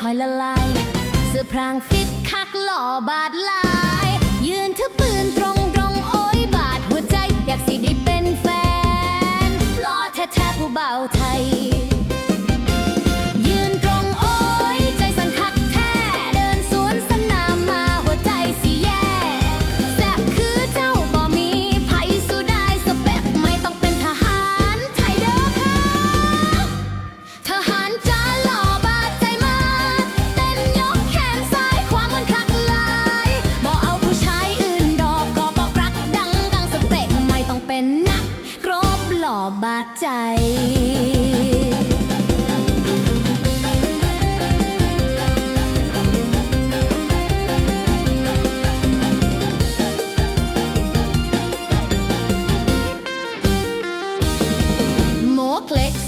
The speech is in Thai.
คอยละลายเสื้อพรางฟิตคักหล่อบาดลาย ยืนถือปืนตรงตรงโอ้ยบาดหัวใจ อยากสิได้เป็นแฟนหล่อแท้ๆผู้เบาไทย รบหล่อบาดใจคลิก